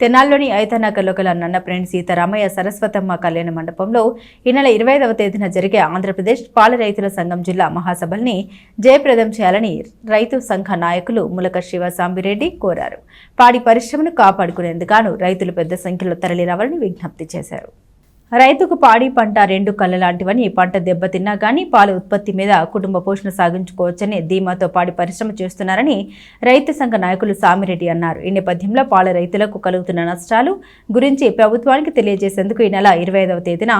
తెనాల్లోని ఐతనగర్లో గల నన్నప్రేణి సీతారామయ్య సరస్వతమ్మ కళ్యాణ మండపంలో ఈ నెల ఇరవై ఐదవ తేదీన జరిగే ఆంధ్రప్రదేశ్ పాల రైతుల సంఘం జిల్లా మహాసభల్ని జయప్రదం చేయాలని రైతు సంఘ నాయకులు ములక శివ సాంబిరెడ్డి కోరారు. పాడి పరిశ్రమను కాపాడుకునేందుకు రైతులు పెద్ద సంఖ్యలో తరలిరావాలని విజ్ఞప్తి చేశారు. రైతుకు పాడి పంట రెండు కళ్ళ లాంటివని పంట దెబ్బతిన్నా కానీ పాల ఉత్పత్తి మీద కుటుంబ పోషణ సాగించుకోవచ్చని ధీమాతో పాడి పరిశ్రమ చేస్తున్నారని రైతు సంఘ నాయకులు సామిరెడ్డి అన్నారు. ఈ నేపథ్యంలో పాల రైతులకు కలుగుతున్న నష్టాలు గురించి ప్రభుత్వానికి తెలియజేసేందుకు ఈ నెల ఇరవై ఐదవ తేదీన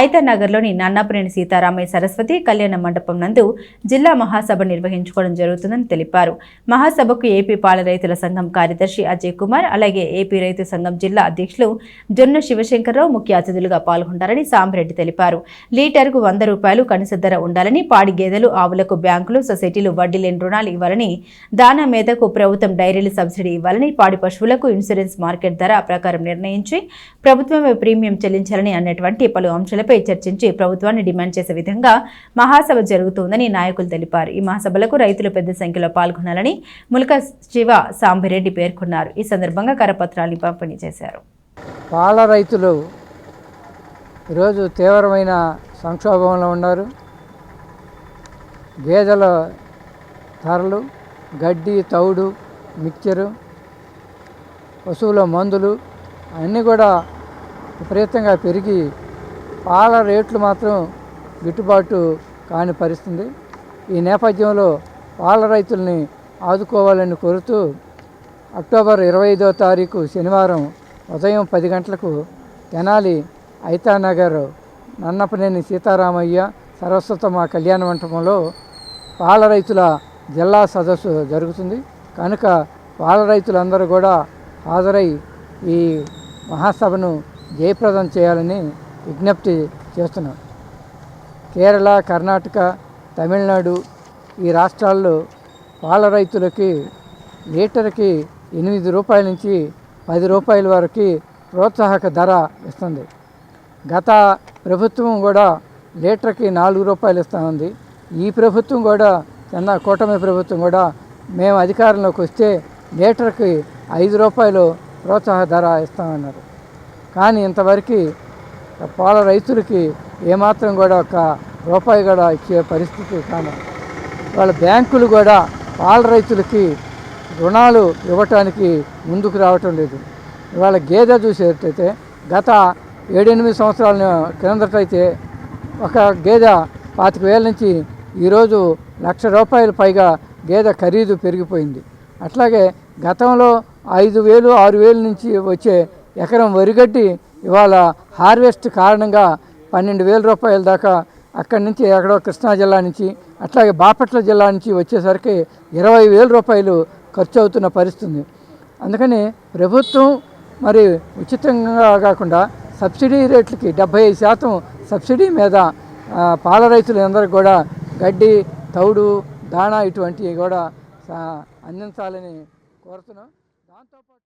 ఐతనగర్లోని నన్నపనేని సీతారామయ్య సరస్వతి కళ్యాణ మండపం నందు జిల్లా మహాసభ నిర్వహించుకోవడం జరుగుతుందని తెలిపారు. మహాసభకు ఏపీ పాల రైతుల సంఘం కార్యదర్శి అజయ్ కుమార్ అలాగే ఏపీ రైతు సంఘం జిల్లా అధ్యక్షులు జొన్న శివశంకర్రావు ముఖ్య అతిథులుగా పాల్గొంటారని సాంబరెడ్డి తెలిపారు. లీటర్కు వంద రూపాయలు కనీస ధర ఉండాలని పాడి గేదెలు ఆవులకు బ్యాంకులు సొసైటీలు వడ్డీ లేని రుణాలు ఇవ్వాలని దానా మేతకు ప్రభుత్వం డైరీలు సబ్సిడీ ఇవ్వాలని పాడి పశువులకు ఇన్సూరెన్స్ మార్కెట్ ధర ప్రకారం నిర్ణయించి ప్రభుత్వమే ప్రీమియం చెల్లించాలని అన్నటువంటి పలు అంశాలపై చర్చించి ప్రభుత్వాన్ని డిమాండ్ చేసే విధంగా మహాసభ జరుగుతోందని నాయకులు తెలిపారు. ఈ మహాసభలకు రైతులు పెద్ద సంఖ్యలో పాల్గొనాలని ములక శివ సాంబిరెడ్డి పేర్కొన్నారు. ఈ సందర్భంగా కరపత్రాలు పంపిణీ చేశారు. పాల రైతులు ఈరోజు తీవ్రమైన సంక్షోభంలో ఉన్నారు. గేదెల ధరలు గడ్డి తౌడు మిక్చరు పశువుల మందులు అన్నీ కూడా విపరీతంగా పెరిగి పాల రేట్లు మాత్రం గిట్టుబాటు కాని పరిస్థితి. ఈ నేపథ్యంలో పాల రైతుల్ని ఆదుకోవాలని కోరుతూ అక్టోబర్ ఇరవై ఐదో తారీఖు శనివారం ఉదయం పది గంటలకు తెనాలి ఐతానగర్ నన్నపనేని సీతారామయ్య సరస్వతమ్మ కళ్యాణ మంటపంలో పాల రైతుల జిల్లా సదస్సు జరుగుతుంది. కనుక పాల రైతులందరూ కూడా హాజరై ఈ మహాసభను జయప్రదం చేయాలని విజ్ఞప్తి చేస్తున్నాం. కేరళ కర్ణాటక తమిళనాడు ఈ రాష్ట్రాల్లో పాల రైతులకి లీటర్కి ఎనిమిది రూపాయల నుంచి పది రూపాయల వరకు ప్రోత్సాహక ధర ఇస్తుంది. గత ప్రభుత్వం కూడా లీటర్కి నాలుగు రూపాయలు ఇస్తూ ఉంది. ఈ ప్రభుత్వం కూడా చిన్న కూటమి ప్రభుత్వం కూడా మేము అధికారంలోకి వస్తే లీటర్కి ఐదు రూపాయలు ప్రోత్సాహ ధర ఇస్తామన్నారు కానీ ఇంతవరకు పాల రైతులకి ఏమాత్రం కూడా ఒక రూపాయి కూడా ఇచ్చే పరిస్థితి కాను వాళ్ళ బ్యాంకులు కూడా పాల రైతులకి రుణాలు ఇవ్వటానికి ముందుకు రావటం లేదు. ఇవాళ గేదె చూసేటైతే గత ఏడెనిమిది సంవత్సరాల కిందటైతే ఒక గేదె పాతిక వేల నుంచి ఈరోజు లక్ష రూపాయల పైగా గేదె ఖరీదు పెరిగిపోయింది. అట్లాగే గతంలో ఐదు వేలు ఆరు వేలు నుంచి వచ్చే ఎకరం వరిగడ్డి ఇవాళ హార్వెస్ట్ కారణంగా పన్నెండు వేల రూపాయల దాకా అక్కడి నుంచి ఎక్కడో కృష్ణా జిల్లా నుంచి అట్లాగే బాపట్ల జిల్లా నుంచి వచ్చేసరికి ఇరవై వేల రూపాయలు ఖర్చు అవుతున్న పరిస్థితి అందుకని ప్రభుత్వం మరి ఉచితంగా కాకుండా సబ్సిడీ రేట్లకి డెబ్బై ఐదు శాతం సబ్సిడీ మీద పాల రైతులందరికీ కూడా గడ్డి తౌడు దాణా ఇటువంటివి కూడా అందించాలని కోరుతున్నాం. దాంతోపాటు